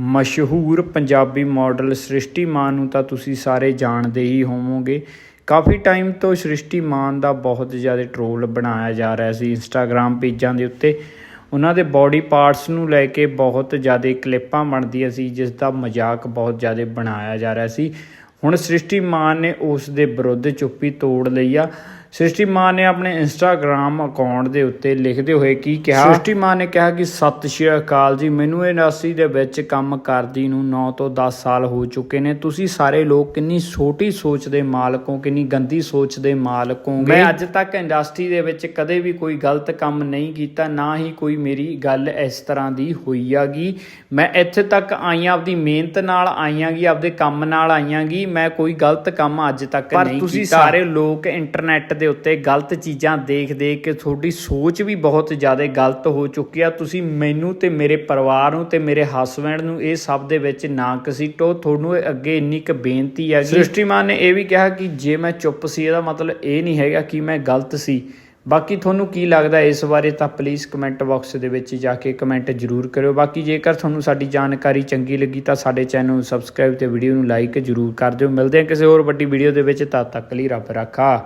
ਮਸ਼ਹੂਰ ਪੰਜਾਬੀ ਮਾਡਲ ਸ੍ਰਿਸ਼ਟੀ ਮਾਨ ਨੂੰ ਤਾਂ ਤੁਸੀਂ ਸਾਰੇ ਜਾਣਦੇ ਹੀ ਹੋਵੋਗੇ। ਕਾਫੀ ਟਾਈਮ ਤੋਂ ਸ੍ਰਿਸ਼ਟੀ ਮਾਨ ਦਾ ਬਹੁਤ ਜ਼ਿਆਦਾ ਟ੍ਰੋਲ ਬਣਾਇਆ ਜਾ ਰਿਹਾ ਸੀ ਇੰਸਟਾਗ੍ਰam ਪੇਜਾਂ ਦੇ ਉੱਤੇ। ਉਹਨਾਂ ਦੇ ਬਾਡੀ ਪਾਰਟਸ ਨੂੰ ਲੈ ਕੇ ਬਹੁਤ ਜ਼ਿਆਦਾ ਕਲਿੱਪਾਂ ਬਣਦੀਆਂ ਸੀ, ਜਿਸ ਦਾ ਮਜ਼ਾਕ ਬਹੁਤ ਜ਼ਿਆਦਾ ਬਣਾਇਆ ਜਾ ਰਿਹਾ ਸੀ। ਹੁਣ ਸ੍ਰਿਸ਼ਟੀ ਮਾਨ ਨੇ ਉਸ ਦੇ ਵਿਰੁੱਧ ਚੁੱਪੀ ਤੋੜ ਲਈ ਆ। ਸ੍ਰਿਸ਼ਟੀ ਮਾਨ ਨੇ ਆਪਣੇ ਇੰਸਟਾਗ੍ਰam ਅਕਾਊਂਟ ਦੇ ਉੱਤੇ ਲਿਖਦੇ ਹੋਏ ਕੀ ਕਿਹਾ? ਸ੍ਰਿਸ਼ਟੀ ਮਾਨ ਨੇ ਕਿਹਾ ਕਿ ਸਤਿ ਸ਼੍ਰੀ ਅਕਾਲ ਜੀ ਮੈਨੂੰ ਇਹ ਇੰਡਸਟਰੀ ਦੇ ਵਿੱਚ ਕੰਮ ਕਰਦੀ ਨੂੰ 9 ਤੋਂ 10 ਸਾਲ ਹੋ ਚੁੱਕੇ ਨੇ। ਤੁਸੀਂ ਸਾਰੇ ਲੋਕ ਕਿੰਨੀ ਛੋਟੀ ਸੋਚ ਦੇ ਮਾਲਕ ਹੋ ਕਿੰਨੀ ਗੰਦੀ ਸੋਚ ਦੇ ਮਾਲਕ ਹੋ ਮੈਂ ਅੱਜ ਤੱਕ ਇੰਡਸਟਰੀ ਦੇ ਵਿੱਚ ਕਦੇ ਵੀ ਕੋਈ ਗਲਤ ਕੰਮ ਨਹੀਂ ਕੀਤਾ ਨਾ ਹੀ ਕੋਈ ਮੇਰੀ ਗੱਲ ਇਸ ਤਰ੍ਹਾਂ ਦੀ ਹੋਈ ਆਗੀ। ਮੈਂ ਇੱਥੇ ਤੱਕ ਆਈਆਂ ਆਪਦੀ ਮਿਹਨਤ ਨਾਲ ਆਈਆਂਗੀ ਆਪਦੇ ਕੰਮ ਨਾਲ ਆਈਆਂਗੀ ਮੈਂ ਕੋਈ ਗਲਤ ਕੰਮ ਅੱਜ ਤੱਕ ਨਹੀਂ ਕੀਤਾ। ਪਰ ਤੁਸੀਂ ਸਾਰੇ ਲੋਕ ਇੰਟਰਨੈਟ ਦੇ ਉੱਤੇ ਗਲਤ ਚੀਜ਼ਾਂ ਦੇਖ ਦੇਖ ਕੇ ਤੁਹਾਡੀ ਸੋਚ ਵੀ ਬਹੁਤ ਜ਼ਿਆਦਾ ਗਲਤ ਹੋ ਚੁੱਕੀ ਆ। ਤੁਸੀਂ ਮੈਨੂੰ ਤੇ ਮੇਰੇ ਪਰਿਵਾਰ ਨੂੰ ਤੇ ਮੇਰੇ ਹਸਬੰਡ ਨੂੰ ਇਹ ਸਭ ਦੇ ਵਿੱਚ ਨਾ ਕਸੀਟੋ ਤੁਹਾਨੂੰ ਅੱਗੇ ਇੰਨੀ ਕੁ ਬੇਨਤੀ ਹੈ ਸ੍ਰਿਸ਼ਟੀਮਾਨ ਨੇ ਇਹ ਵੀ ਕਿਹਾ ਕਿ ਜੇ ਮੈਂ ਚੁੱਪ ਸੀ ਇਹਦਾ ਮਤਲਬ ਇਹ ਨਹੀਂ ਹੈਗਾ ਕਿ ਮੈਂ ਗਲਤ ਸੀ। ਬਾਕੀ ਤੁਹਾਨੂੰ ਕੀ ਲੱਗਦਾ ਇਸ ਬਾਰੇ ਤਾਂ ਪਲੀਜ਼ ਕਮੈਂਟ ਬਾਕਸ ਦੇ ਵਿੱਚ ਜਾ ਕੇ ਕਮੈਂਟ ਜ਼ਰੂਰ ਕਰਿਓ। ਬਾਕੀ ਜੇਕਰ ਤੁਹਾਨੂੰ ਸਾਡੀ ਜਾਣਕਾਰੀ ਚੰਗੀ ਲੱਗੀ ਤਾਂ ਸਾਡੇ ਚੈਨਲ ਨੂੰ ਸਬਸਕ੍ਰਾਈਬ ਤੇ ਵੀਡੀਓ ਨੂੰ ਲਾਈਕ ਜ਼ਰੂਰ ਕਰ ਦਿਓ। ਮਿਲਦੇ ਹਾਂ ਕਿਸੇ ਹੋਰ ਵੱਡੀ ਵੀਡੀਓ ਦੇ ਵਿੱਚ ਤਦ ਤੱਕ ਲਈ ਰੱਬ ਰਾਖਾ।